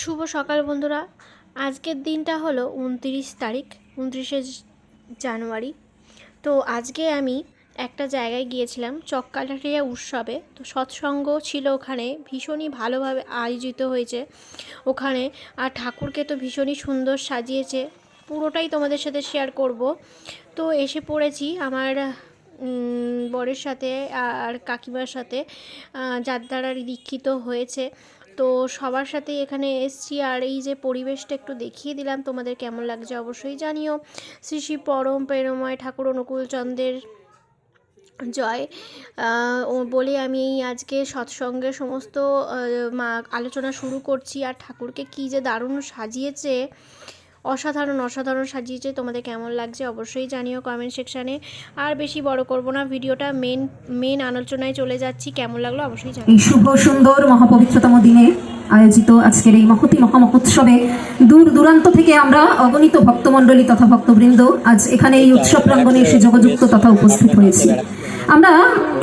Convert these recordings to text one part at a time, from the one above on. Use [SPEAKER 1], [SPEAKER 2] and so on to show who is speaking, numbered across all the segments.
[SPEAKER 1] শুভ সকাল বন্ধুরা। আজকের দিনটা হলো উনত্রিশ তারিখ, উনত্রিশে জানুয়ারি। তো আজকে আমি একটা জায়গায় গিয়েছিলাম চক্কালাটিয়া উৎসবে। তো সৎসঙ্গ ছিল ওখানে, ভীষণই ভালোভাবে আয়োজিত হয়েছে ওখানে। আর ঠাকুরকে তো ভীষণই সুন্দর সাজিয়েছে। পুরোটাই তোমাদের সাথে শেয়ার করব। তো এসে পড়েছি আমার বরের সাথে আর কাকিমার সাথে যার দ্বারা দীক্ষিত হয়েছে। তো সবার সাথে এখানে এসছি আর এই যে পরিবেশটা একটু দেখিয়ে দিলাম, তোমাদের কেমন লাগছে অবশ্যই জানিও। শ্রী শ্রী পরম প্রেরময় ঠাকুর অনুকূলচন্দ্রের জয়। বলে আমি এই আজকে সৎসঙ্গে সমস্ত মা আলোচনা শুরু করছি আর ঠাকুরকে কী যে দারুণ সাজিয়েছে। অসাধারণ অসাধারণ সাজিয়েছে। তোমাদের কেমন লাগছে অবশ্যই জানিও কমেন্ট সেকশানে আর বেশি বড় করব না, ভিডিওটা মেন মেন আলোচনায় চলে যাচ্ছি। কেমন লাগল অবশ্যই জানিও।
[SPEAKER 2] শুভ সুন্দর মহাপবিত্রতম দিনে আয়োজিত আজকের এই মহতি মহামহোৎসবে দূর দূরান্ত থেকে আমরা অগণিত ভক্তমণ্ডলী তথা ভক্তবৃন্দ আজ এখানে এই উৎসব প্রাঙ্গণে এসে যোগযুক্ত তথা উপস্থিত হয়েছি। আমরা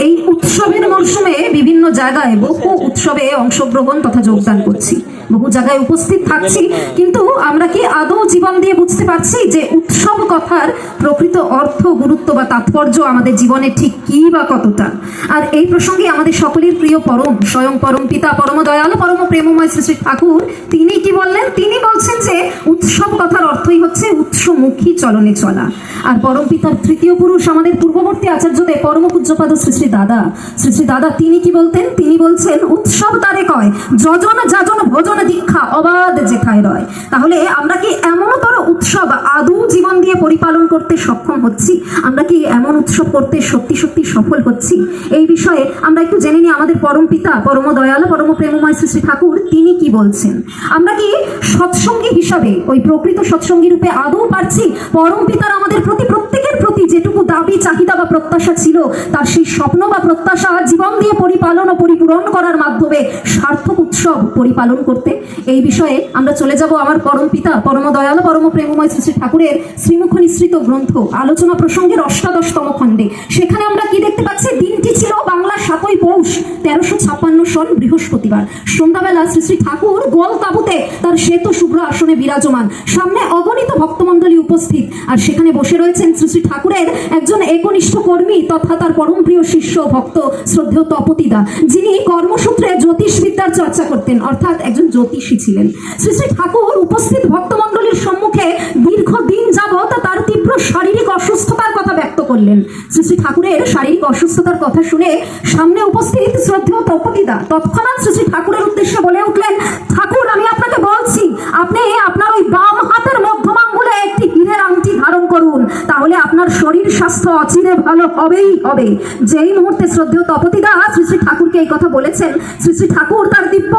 [SPEAKER 2] এই উৎসবের মরশুমে বিভিন্ন জায়গায় বহু উৎসবে অংশগ্রহণ তথা যোগদান করছি। বহু জায়গায় উপস্থিত থাকছি। কিন্তু আমরা কি আদৌ জীবন দিয়ে বুঝতে পারছি যে উৎসব কথার প্রকৃত অর্থ গুরুত্ব বা তাৎপর্য আমাদের জীবনে ঠিক কি বা কতটা? আর এই প্রসঙ্গে আমাদের সকলের প্রিয় পরম স্বয়ং পরম পিতা পরম দয়াল পরম প্রেমময় শ্রী শ্রী ঠাকুর তিনি কি বললেন? তিনি বলছেন যে উৎসব কথার অর্থই হচ্ছে উৎসমুখী চলনে চলা। আর পরম পিতার তৃতীয় পুরুষ আমাদের পূর্ববর্তী আচার্যদের পরম পূজ্যপাদ শ্রী শ্রী দাদা। শ্রী শ্রী দাদা তিনি কি বলতেন? তিনি বলছেন উৎসব তারে কয়? যজন যাজন ভোজন দীক্ষা অবাধ যেথায় রয়। তাহলে আমরা কি এমনতর উৎসব আদৌ জীবন দিয়ে পরিপালন করতে সক্ষম হচ্ছি? আমরা কি এমন উৎসব করতে সত্যি সত্যি সফল হচ্ছি? এই বিষয়ে আমরা একটু জেনে নিই আমাদের পরম পিতা, পরম দয়াল, পরম প্রেমময় শ্রী শ্রী ঠাকুর, তিনি কি বলছেন? আমরা কি সৎসঙ্গী হিসাবে, ওই প্রকৃত সৎসঙ্গী রূপে আদৌ পারছি? পরম পিতার আমাদের প্রতি প্রত্যেকের প্রতি যেটুকু দাবি, চাহিদা বা প্রত্যাশা ছিল, তার সেই স্বপ্ন বা প্রত্যাশা জীবন দিয়ে পরিপালন ও পরিপূরণ করার মাধ্যমে সার্থক উৎসব পরিপালন করতে এই বিষয়ে আমরা চলে যাব আমার পরম পিতা পরম দয়াল পরম প্রেমময় শ্রী ঠাকুরের শ্রীমুখ নিঃসৃত গ্রন্থ, আলোচনা প্রসঙ্গের অষ্টাদশতম খণ্ডে। সেখানে আমরা কি দেখতে পাচ্ছি? দিনটি ছিল বাংলা সাতই পৌষ, তেরোশো ছাপ্পান্ন সন বৃহস্পতিবার। সন্ধ্যাবেলা শ্রী শ্রী ঠাকুর গোল তাবুতে তার শ্বেত শুভ্র আসনে বিরাজমান। সামনে অগণিত ভক্তমণ্ডলী উপস্থিত। আর সেখানে বসে রয়েছেন শ্রী শ্রী ঠাকুরের একজন একনিষ্ঠ কর্মী তথা তার পরম প্রিয় শিষ্য ভক্ত শ্রদ্ধেয় তপতিদা, যিনি কর্মসূত্রে জ্যোতিষবিদ্যার চর্চা করতেন। অর্থাৎ একজন জ্যোতিষী ছিলেন। শ্রী শ্রী ঠাকুর উপস্থিত ভক্তমণ্ডলীর সম্মুখে দীর্ঘদিন যাবৎ তার তীব্র শারীরিক অসুস্থতার কথা ব্যক্ত করলেন। শ্রী শ্রী ঠাকুরের শারীরিক অসুস্থতার কথা শুনে সামনে উপস্থিত শ্রদ্ধেয় তপতিদা তৎক্ষণাৎ শ্রী শ্রী ঠাকুরের উদ্দেশ্যে বলে উঠলেন, ঠাকুর, আমি আপনাকে বলছি, আপনি আপনার ওই বাম হাতের মধ্যমাঙ্গুলে একটি হীরের আংটি ধারণ করুন। তাহলে আপনার শরীর স্বাস্থ্য অচিরে ভালো হবেই হবে। যেই মুহূর্তে শ্রদ্ধেয় তপতিদা শ্রী শ্রী ঠাকুরকে এই কথা বলেছেন শ্রী শ্রী ঠাকুর তার দিব্য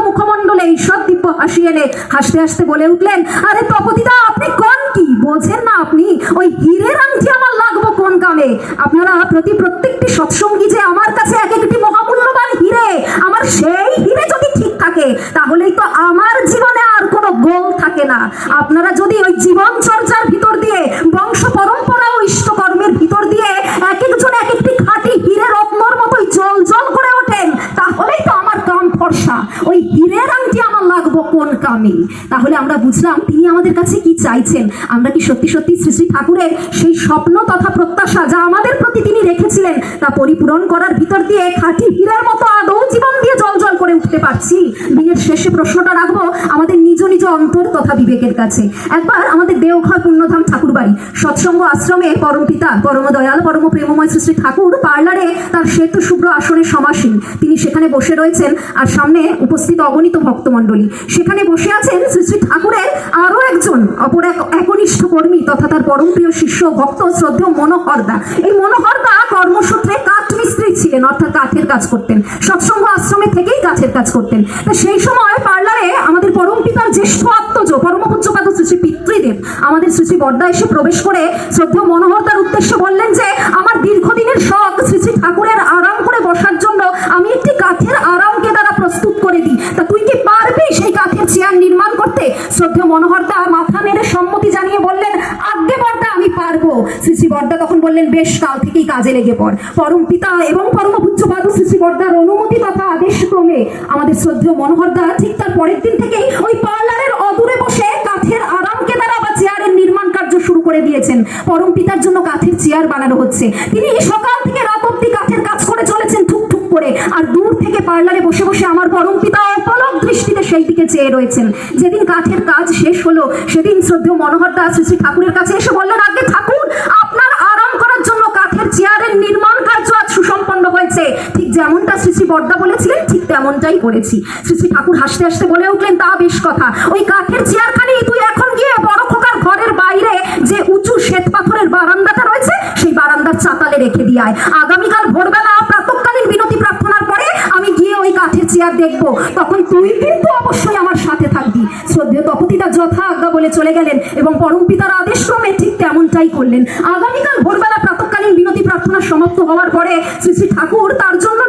[SPEAKER 2] ঈশ্বর দিব্য হাসি এনে হাসতে হাসতে বলে উঠলেন, আরে তপতিদা আপনি কোন কি? বোঝেন না আপনি, ওই হীরের আংটি আমার লাগবো কোন কামে? আপনারা প্রতি প্রত্যেকটি সৎসঙ্গী যে আমার কাছে এক একটি মহামূল্যবান হিরে, আমার সেই হিরে যদি ঠিক থাকে, তাহলেই তো আমার জীবনে আর কোনো গোল থাকে না। আপনারা যদি ওই জীবন চর্চার ভিতর দিয়ে বংশ পরম্পরা ও ইষ্টকর্মের ভিতর দিয়ে এক একজন এক একটি খাঁটি হিরে রত্নর মতোই জল জল করে ওঠেন তাহলেই তো আমার কাম ফর্সা ওই হীরের আংটি আমার কামে তাহলে আমরা বুঝলাম তিনি আমাদের কাছে কি চাইছেন। আমরা কি সত্যি সত্যি শ্রী শ্রী ঠাকুরের সেই স্বপ্ন তথা প্রত্যাশা যা আমাদের প্রতি তিনি রেখেছিলেন, তা পরিপূরণ করার ভিতর দিয়ে খাঁটি হীরার মতো আদৌ জল করে উঠতে পারছি বিয়ের শেষে প্রশ্নটা রাখব, আমাদের নিজ নিজ অন্তর তথা বিবেকের কাছে। একবার আমাদের দেওঘর পূর্ণধাম ঠাকুর বাড়ি সৎসঙ্গ আশ্রমে পরম পিতা, পরম দয়াল, পরম প্রেমময় শ্রী ঠাকুর পার্লারে তার শ্বেত শুভ্র আসনে সমাসীন। তিনি সেখানে বসে রয়েছেন আর সামনে উপস্থিত অগণিত ভক্তমণ্ডলী। সেখানে বসে আছেন শ্রী শ্রী ঠাকুরের আরও একজন, অপর এক একনিষ্ঠ কর্মী তথা তার পরম প্রিয় শিষ্য, ভক্ত, শ্রদ্ধেয় মনোহরদা। এই মনোহরদা কর্মসূত্রে কাঠ মিস্ত্রি ছিলেন, অর্থাৎ কাঠের কাজ করতেন। সৎসঙ্গ আশ্রমে থেকেই কাঠের কাজ করতেন। তা সেই সময় পার্লারে আমাদের পরম পিতার জ্যেষ্ঠ আত্মজ পরম পূজ্যপাত শ্রী পিতৃদেব আমাদের শ্রী বর্দা এসে প্রবেশ করে শ্রদ্ধেয় মনোহরদার উদ্দেশ্যে বললেন যে, আমার দীর্ঘদিনের শখ শ্রী শ্রী ঠাকুরের আরাম করে বসার জন্য আমি একটি কাঠের আরামকে দ্বারা প্রস্তুত করে দিই। তা তুই কি পারবি সেই কাঠের চেয়ার নির্মাণ করতে? শ্রদ্ধেয় মনোহরদা মাথা নেড়ে সম্মতি জানিয়ে বললেন পারব শ্রী শ্রী বর্দা তখন বললেন, বেশ, কাল থেকেই কাজে লেগে পড়। পরম পিতা এবং পরম শ্রী শ্রী বর্দার অনুমতি তথা আদেশ ক্রমে আমাদের শ্রদ্ধেয় মনোহর দা ঠিক তার পরের দিন থেকেই ওই পার্লারের অদূরে বসে কাঠের আরাম কেনারা বা চেয়ারের নির্মাণ কার্য শুরু করে দিয়েছেন। পরম পিতার জন্য কাঠের চেয়ার বানানো হচ্ছে। তিনি সকাল থেকে রাত অব্দি কাঠের কাজ করে চলেছেন ঠুক ঠুক করে। আর দূর থেকে পার্লারে বসে বসে আমার পরম পিতা অপলক দৃষ্টিতে সেই দিকে চেয়ে রয়েছেন। যেদিন কাঠের কাজ শেষ হলো, সেদিন শ্রদ্ধেয় মনোহর দাস শ্রী ঠাকুরের কাছে এসে বললেন, আগে ঠাকুর যেমনটা শ্রী বর্দা বলেছিলেন, ঠিক তেমনটাই করেছি। শ্রী ঠাকুর হাসতে হাসতে বলে উঠলেন, তা বেশ কথা। ওই কাঠের চেয়ারখানি, তুই এখন গিয়ে বড় খোকার ঘরের বাইরে যে উঁচু শ্বেত পাথরের বারান্দাটা রয়েছে, সেই বারান্দার চাতালে রেখে দিয়ে আয়। আগামীকাল ভোরবেলা প্রাতকালীন বিনতি প্রার্থনার পরে আমি গিয়ে ওই কাঠের চেয়ার দেখব। তখন তুই কিন্তু অবশ্যই আমার সাথে থাকবি। শ্রদ্ধেয় তপতিটা যথা আজ্ঞা বলে চলে গেলেন এবং পরম পিতার আদেশ ক্রমে ঠিক তেমনটাই করলেন। আগামীকাল ভোরবেলা প্রাতকালীন বিনতি প্রার্থনা সমাপ্ত হওয়ার পরে শ্রী শ্রী ঠাকুর তার জন্য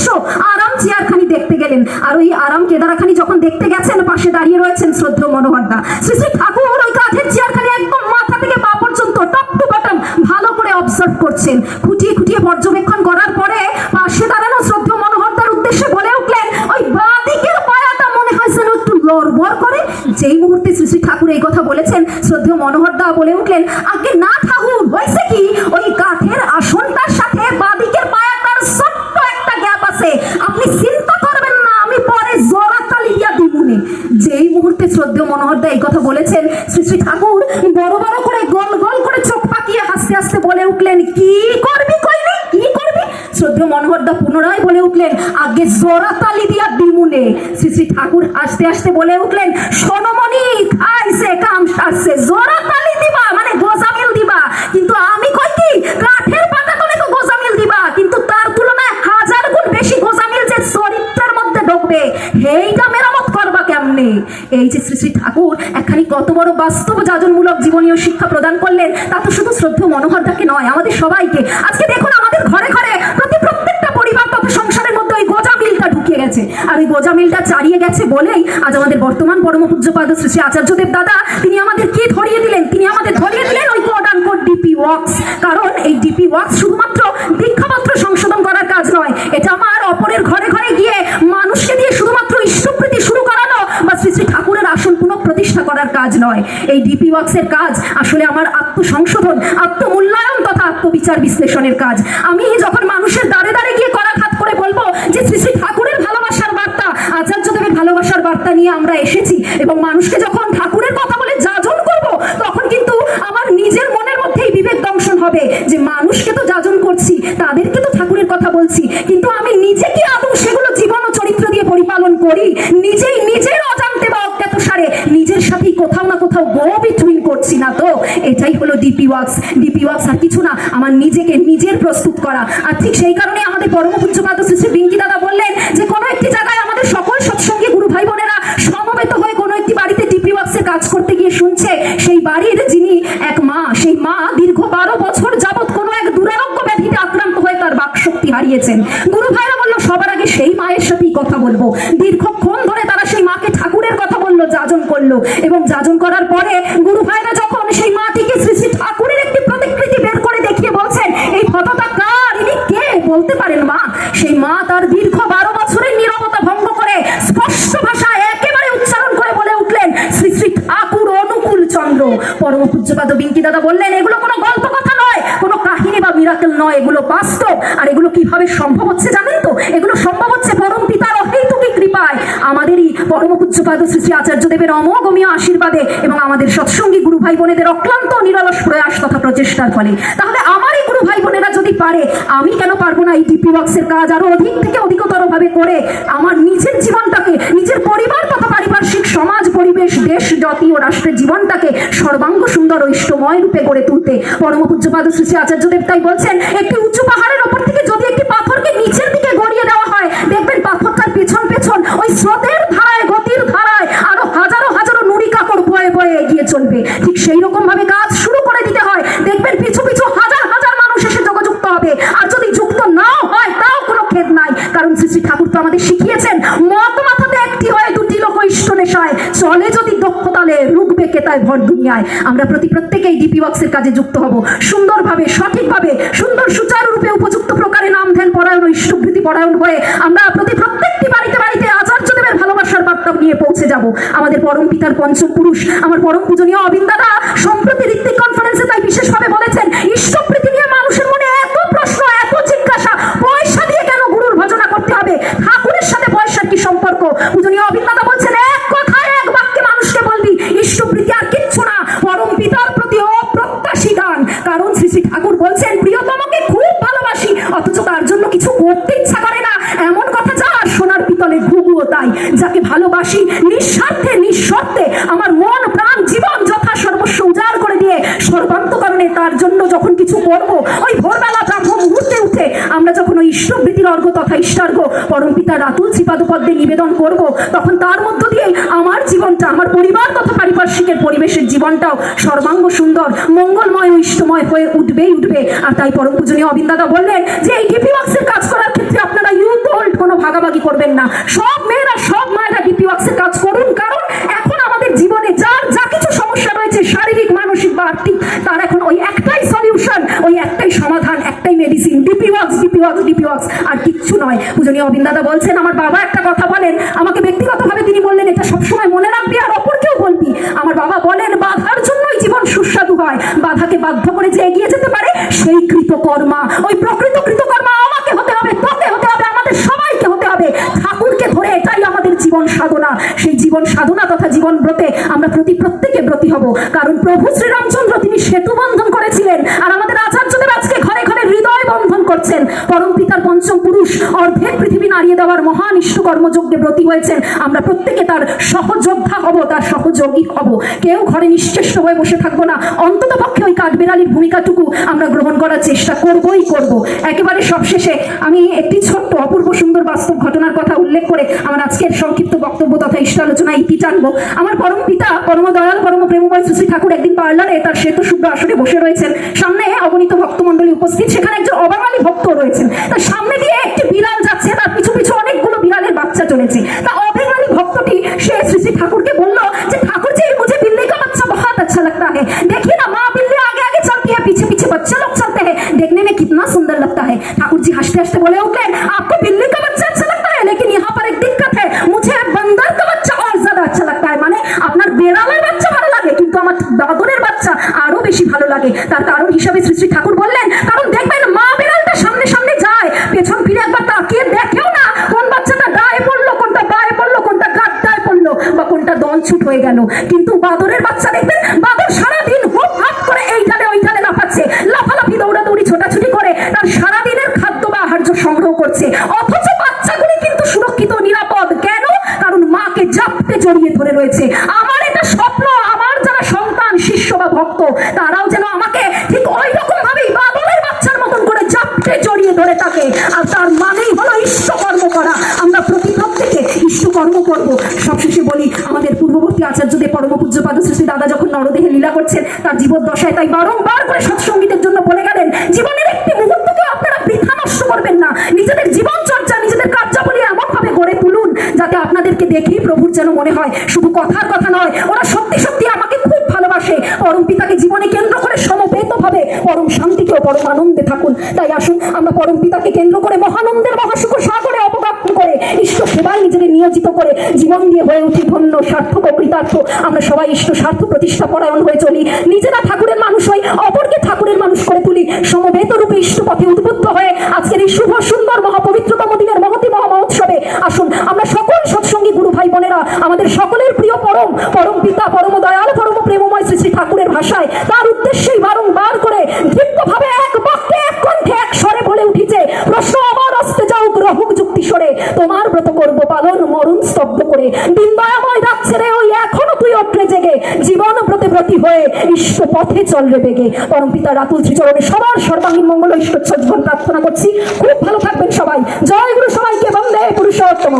[SPEAKER 2] সুদৃশ্য আরাম চেয়ারখানি দেখতে গেলেন। আর ওই আরাম কেদারাখানি যখন দেখতে গেছেন, পাশে দাঁড়িয়ে রয়েছেন শ্রদ্ধেয় মনোহরদা। শ্রী শ্রী ঠাকুর, ওই কাঠের চেয়ারখানি একদম মাথা থেকে পা পর্যন্ত টপ টু বটম ভালো করে অবজার্ভ করছেন। খুঁটিয়ে খুঁটিয়ে পর্যবেক্ষণ করার পরে পাশে দাঁড়ানো শ্রদ্ধেয় মনোহরদার উদ্দেশ্যে বলে উঠলেন, ওই বাঁ দিকের পায়াটা মনে হয় যেন একটু লড়বড় করে। যেই মুহূর্তে শ্রী শ্রী ঠাকুর এই কথা বলেছেন, শ্রদ্ধেয় মনোহরদা বলে উঠলেন আগে না ঠাকুর, হয়েছে কি ওই কাঠের আসনটার সাথে বাঁ দিকের পায়াটার ছোট্ট একটা গ্যাপ আছে আপনি চিন্তা করবেন না আমি পরে জোড়া তালি দিয়া দিবুনে যেই মুহূর্তে শ্রদ্ধেয় মনোহরদা এই কথা বলেছেন শ্রী শ্রী ঠাকুর বড় বড় করে গোল গোল করে চোখ পাকিয়ে হাসতে হাসতে বলে উঠলেন, কি করবি কইলি? কি করবি? শ্রদ্ধেয় মনোহরদা পুনরায় বলে উঠলেন, আগে জোড়া তালি দিয়া দিমুনে শ্রী শ্রী ঠাকুর হাসতে হাসতে বলে উঠলেন সোনমণি খাইছে, কাম সারছে, জোড়া তালি দিবা মানে গোজামিল দিবা। কিন্তু আমি কই কি, কাঠের পাতা করে তো গোজামিল দিবা, কিন্তু তার তুলনায় হাজার গুণ বেশি গোজামিল যে চরিত্রের মধ্যে ঢুকবে এইটা মেরামত করবা কেমনে? এই যে শ্রী শ্রী ঠাকুর কত বড় বাস্তব যাজনমূলক জীবনীয় শিক্ষা প্রদান করলেন তা তো শুধু শ্রদ্ধ মনোহরদাকে নয়, আমাদের সবাইকে। আজকে দেখুন আমাদের ঘরে ঘরে প্রতি প্রত্যেকটা পরিবার তথা সংসারের মধ্যে ওই গোজা মিলটা ঢুকিয়ে গেছে। আর ওই গোজা মিলটা গেছে বলেই আজ আমাদের বর্তমান পরম পূজ্যপাদ শ্রী আচার্যদেব দাদা, তিনি আমাদের কি ধরিয়ে দিলেন? তিনি আমাদের ধরিয়ে দিলেন ওই কোড ডিপি ওয়ার্কস কারণ এই ডিপি ওয়ার্কস শুধুমাত্র দীক্ষাপত্র সংশোধন করার কাজ নয়, এটা আমার অপরের ঘরে ঘরে গিয়ে মানুষকে দিয়ে শুধুমাত্র ইষ্টপ্রীতি শুরু করানো প্রতিষ্ঠা করার কাজ নয়। এই ডিপি ওয়ার্কসের কাজ আসলে আমার আত্মসংশোধন, আত্মমূল্যায়ন তথা আত্মবিচার বিশ্লেষণের কাজ। আমি যখন মানুষের দাঁড়ে দাঁড়ে গিয়ে করা খাত করে বলব যে শ্রী শ্রী ঠাকুরের ভালোবাসার বার্তা আচার্যদেবের ভালোবাসার বার্তা নিয়ে আমরা এসেছি এবং মানুষকে যখন ঠাকুরের কথা বলে যাজন করব, তখন কিন্তু আমার নিজের মনের মধ্যেই বিবেক দংশন হবে যে মানুষকে তো যাজন করছি, তাদেরকে তো ঠাকুরের কথা বলছি। কিন্তু আমি নিজে কি আদৌ সেগুলো জীবন ও চরিত্র দিয়ে পরিপালন করি নিজেই নিজের অজান্তে বা অজ্ঞাত সারে নিজের সাথেই কোথাও না কোথাও গো বিটুইন করছি না তো? এটাই হলো ডিপি ওয়ার্কস ডিপি ওয়ার্কস আর কিছু না, আমার নিজেকে নিজের প্রস্তুত করা। আর ঠিক সেই কারণে আমাদের পরম পূজ্যপাদ শ্রী বিঙ্কি দাদা বললেন যে, কোনো একটি জায়গায় আমাদের সকল সৎসঙ্গী গুরু ভাই বোনেরা সমবেত হয়ে কোনো একটি বাড়িতে ডিপি ওয়ার্কসের কাজ করতে গিয়ে শুনছে। সেই বাড়ির যিনি এক মা, সেই মা দীর্ঘ বারো বছর যাবৎ কোনো এক দুরারোগ্য ব্যাধিতে আক্রান্ত হয়ে তার বাকশক্তি হারিয়েছেন। গুরু ভাইরা বলল, সবার আগে সেই মায়ের সাথেই কথা বলব। দীর্ঘক্ষণ ধরে তারা সেই মাকে যাজন করল এবং যাজন করার পরে গুরু ভাইরা যখন সেই মাটিকে শ্রী শ্রী ঠাকুরের একটি প্রতিকৃতি বের করে দেখিয়ে বলছেন, এই ফটোটা কার? ইনি কে? বলতে পারেন মা? সেই মা তার দীর্ঘ বারো বছরের নীরবতা ভঙ্গ করে স্পষ্ট ভাষায় একেবারে উচ্চারণ করে বলে উঠলেন, শ্রী শ্রী ঠাকুর অনুকূল চন্দ্র। পরম পূজ্যপাদ বিঙ্কি দাদা বললেন, এগুলো কোনো গল্প কথা নয়, কোনো কাহিনী বা মিরাকেল নয়, এগুলো বাস্তব। আর এগুলো কীভাবে সম্ভব হচ্ছে জানেন তো? এগুলো সম্ভব হচ্ছে পরম পিতার অহেতুকি কৃপায়। আমাদেরই পরম পূজ্যপাদ শ্রী আচার্যদেবের অমোগমীয় আশীর্বাদে এবং আমাদের সৎসঙ্গী গুরু ভাই বোনেদের অক্লান্ত নিরলস প্রয়াস তথা প্রচেষ্টার ফলে। তাহলে আমারই গুরু ভাই বোনেরা যদি পারে, আমি কেন পারব না এই ডিপি বক্সের কাজ আরও অধিক থেকে অধিকতর ভাবে করে? আমার নিজের জীবনটাকে, নিজের পরিবার তথা পারিপার্শ্বিক সমাজ, পরিবেশ, দেশ, জাতি ও রাষ্ট্রের জীবনটাকে সর্বাঙ্গ সুন্দর ও ইষ্টময় রূপে গড়ে তুলতে। পরম পূজ্যপাদ শ্রী আচার্যদেব তাই বলছেন, একটি উঁচু পাহাড়ের ওপর থেকে যদি একটি পাথরকে নিচের দিকে গড়িয়ে দেওয়া হয়, দেখবেন পাথরটার পেছন পেছন ওই স্রোতের ধারায় গতির ধারায় আরও হাজারো হাজারো নুড়ি কাকড় বয়ে চলবে। ঠিক সেই রকম ভাবে কাজ শুরু করে দিতে হয়। দেখবেন পিছু পিছু হাজার হাজার মানুষ এসে যোগাযুক্ত হবে। আর যদি যুক্ত নাও হয়, তাও কোনো খেদ নাই। কারণ শ্রী শ্রী ঠাকুর তো আমাদের শিখিয়েছেন, মত মাথাতে একটি হয় দুটি লোক ইষ্ট নেশায়। চলে যদি দক্ষতালে, রুখবে কেতায় ভর দুনিয়ায়? আমরা প্রতি প্রত্যেকেই ডিপি বক্সের কাজে যুক্ত হব। সুন্দরভাবে, সঠিকভাবে, সুন্দর সুচারুরূপে উপযুক্ত প্রকারে নাম ধ্যান পরায়ণ ইষ্টভৃতি পরায়ণ হয়ে আমরা প্রতি প্রত্যেকটি বাড়িতে বাড়িতে আচার্যদেবের ভালোবাসার বার্তা নিয়ে পৌঁছে যাব। আমাদের পরম পিতার পঞ্চম পুরুষ, আমার পরম পূজনীয় অবিন্দাদা, সম্প্রতি ঋত্বিক কনফারেন্সে তাই বিশেষভাবে বলেছেন ঈশ্বরপ্রীতি নিয়ে মানুষের মনে এত প্রশ্ন এত জিজ্ঞাসা পয়সা দিয়ে কেন গুরুর ভজনা করতে হবে ঠাকুরের সাথে পয়সার কি সম্পর্ক পূজনীয় অবিন দাদা বলছেন এক কথায় এক বাক্যে মানুষকে বলবি ঈশ্বরপ্রীতি আর কিচ্ছু না পরম পিতার প্রতি অপ্রত্যাশী গান কারণ শ্রী শ্রী ঠাকুর বলছেন প্রিয়তমকে খুব ভালোবাসি অথচ তার জন্য কিছু করতে ইচ্ছা করে না এমন কথা যা সোনার পিতলে তাই যাকে ভালোবাসি নিঃস্বার্থে, নিঃশর্তে, আমার মন, প্রাণ, জীবন যথা সর্বস্ব উজাড় করে দিয়ে সর্বান্তকরণে তার জন্য যখন কিছু করব, ওই ভোরবেলা ব্রাহ্ম মুহূর্তে উঠে আমরা যখন ওই ঈশ্বরবৃত্তির অর্ঘ তথা ইষ্টার্ঘ পরম পিতা রাতুল শ্রীপাদপদ্মে নিবেদন করব, তখন তার মধ্য দিয়ে আমার জীবনটা, আমার পরিবার তথা পারিপার্শ্বিকের পরিবেশের জীবনটাও সর্বাঙ্গ সুন্দর, মঙ্গলময় ইষ্টময় হয়ে উঠবেই উঠবে। আর তাই পরম পূজনীয় অবিন দাদা বললেন যে, এই ডিপি বক্সের কাজ করার ক্ষেত্রে আপনারা ইউথ ওল্ড কোনো ভাগাভাগি করবেন না। সব মায়েরা ডিপি বক্সের কাজ করুন কারণ এখন আমাদের জীবনে যার যা কিছু সমস্যা রয়েছে শারীরিক মানসিক বা আর্থিক তার এখন ওই একটাই সলিউশন ওই একটাই সমাধান একটাই মেডিসিন ডিপি ওয়াক্স আর কিচ্ছু নয়। পূজনীয় অবিন দাদা বলছেন, আমার বাবা একটা কথা বলেন। আমাকে ব্যক্তিগতভাবে তিনি বললেন, এটা সবসময় মনে রাখবি আর অপরকেও বলবি। আমার বাবা বলেন, বাধার জন্যই জীবন সুস্বাদু হয়। বাধাকে বাধ্য করে যে এগিয়ে যেতে পারে, সেই কৃতকর্মা। ওই প্রকৃত কৃতকর্মা আমাকে হতে হবে, তোকে হতে হবে, আমাদের সবাইকে হতে হবে। ঠাকুরকে ধরে এটাই আমাদের জীবন সাধনা। সেই জীবন সাধনা তথা জীবন ব্রতে আমরা প্রতি প্রত্যেকে ব্রতী হব। কারণ প্রভু শ্রীরামচন্দ্র, তিনি সেতু বন্ধন করেছিলেন আর আমাদের আচার্যদেব আজকে ঘরে ঘরে হৃদয় বন্ধন করছেন পরম পিতার পঞ্চম পুরুষ অর্ধেক পৃথিবী নাড়িয়ে দেওয়ার মহান ইষ্ট কর্মযজ্ঞে ব্রতী হয়েছেন। আমরা প্রত্যেকে তার সহযোদ্ধা হব, তার সহযোগী হব। কেউ ঘরে নিশ্চেষ্ট হয়ে বসে থাকব না। অন্তত পক্ষে ওই কাঠবেড়ালির ভূমিকাটুকু আমরা গ্রহণ করার চেষ্টা করবই করব। একেবারে সবশেষে আমি একটি ছোট্ট অপূর্ব সুন্দর বাস্তব ঘটনার কথা উল্লেখ করে আমার আজকের সংক্ষিপ্ত বক্তব্য তথা ইষ্ট আলোচনা ইতি টানবো। আমার পরম পিতা, পরম দয়াল, পরম প্রেমময় শ্রী শ্রী ঠাকুর একদিন পার্লারে তার শ্বেত শুভ্র আসনে বসে রয়েছেন। সামনে অগণিত ভক্তমণ্ডলী উপস্থিত। সেখানে একজন অবাঙালি ভক্ত রয়েছেন। তার সামনে দিয়ে একটি বিড়াল যাচ্ছে তার পিছু পিছু অনেকগুলো বিড়ালের বাচ্চা চলেছে তা অবাঙালি ভক্তটি সে শ্রী শ্রী ঠাকুরকে বলল যে ঠাকুর जी मुझे बिल्ली का बच्चा बहुत अच्छा लगता है देखिए ना माँ बिल्ली आगे आगे चलती है पीछे पीछे बच्चे लोग चलते हैं देखने में कितना सुंदर लगता है ठाकुर जी हंसते हंसते बोले उठले आपको बिल्ली का बच्चा अच्छा लगता है लेकिन यहाँ पर एक दिक्कत है मुझे बंदर का बच्चा और ज्यादा अच्छा लगता है মানে আপনার বেড়ালের বাচ্চা ভালো লাগে কিন্তু আমার বাদরের বাচ্চা আরো বেশি ভালো লাগে ছুট হয়ে গেল। কিন্তু বাদরের বাচ্চা দেখবেন, বাদর সারাদিন হুপ হাপ করে এই ঢালে ওই ঢালে লাফাচ্ছে লাফালাফি, দৌড়াদৌড়ি, ছোটাছুটি করে তার সারাদিনের খাদ্য বা আহার্য সংগ্রহ করছে। অথচ বাচ্চাগুলি কিন্তু সুরক্ষিত, নিরাপদ। কেন? কারণ মাকে জাপটে জড়িয়ে ধরে রয়েছে। আমার এটা স্বপ্ন, আমার যারা সন্তান, শিষ্য বা ভক্ত, তারাও যেন আমাকে ঠিক ওই রকম ভাবেই বাদরের বাচ্চার মতন করে জাপটে জড়িয়ে ধরে থাকে। আর তার মানেই হলো ইষ্ট পরম পূজ্যপাদ শ্রী শ্রী দাদা যখন নরদেহে লীলা করছেন, তার জীবদ্দশায় তাই বারংবার করে সৎসঙ্গীতের জন্য বলে গেলেন, জীবনের একটি মুহূর্তকে আপনারা বৃথা নষ্ট করবেন না। নিজেদের জীবন চর্চা নিজেদের কার্যাবলী এমনভাবে গড়ে তুলুন, যাতে আপনাদেরকে দেখেই প্রভুর যেন মনে হয়, শুধু কথার কথা নয়, ওরা সত্যি সত্যি আমাকে খুব ভালোবাসে। পরম পিতাকে জীবনে কেন্দ্র করে সমবেত ভাবে পরম শান্তিকে পরম আনন্দে থাকুন। তাই আসুন, আমরা পরম পিতাকে কেন্দ্র করে মহানন্দের মহাসুখ সাগরে ইষ্ট সেবায় নিজেদের নিয়োজিত করে জীবন দিয়ে হয়ে উঠি ধন্য, সার্থক ও কৃতার্থ। আমরা সবাই ইষ্ট স্বার্থ প্রতিষ্ঠা পরায়ণ হয়ে চলি। নিজেরা ঠাকুরের মানুষ হই, অপরকে ঠাকুরের মানুষ করে তুলি। সমবেত রূপে ইষ্ট পথে উদ্বুদ্ধ হয়ে আজকের এই শুভ, সুন্দর, মহাপবিত্রতম দিনের মহতি মহা উৎসবে আসুন। আমরা সকল সৎসঙ্গী গুরু ভাই বোনেরা, আমাদের সকলের প্রিয় পরম পরম পিতা, পরম দয়াল, পরম প্রেমময় শ্রী শ্রী ঠাকুরের ভাষায় তার উদ্দেশ্যেই বারংবার করে দীপ্তভাবে এক বাক্যে এক কণ্ঠে এক স্বরে বলে উঠিছে প্রশ্ন আমার আসতে যাও গ্রহক যুক্তি সরে তোমার ব্রত করব পালন মরণ স্তব্ধ করে বিন্দয়াময় রাখছে রে ওই এখনও তুই অট্রে জেগে জীবন ব্রতে হয়ে ঈশ্বর পথে চলবে বেগে। পরম পিতা রাতুল শ্রীচরণে সবার সর্বাঙ্গীন মঙ্গল ঈশ্বর সজ্জন প্রার্থনা করছি। খুব ভালো থাকবেন সবাই। জয় গুরু সবাইকে, বন্দে পুরুষোত্তম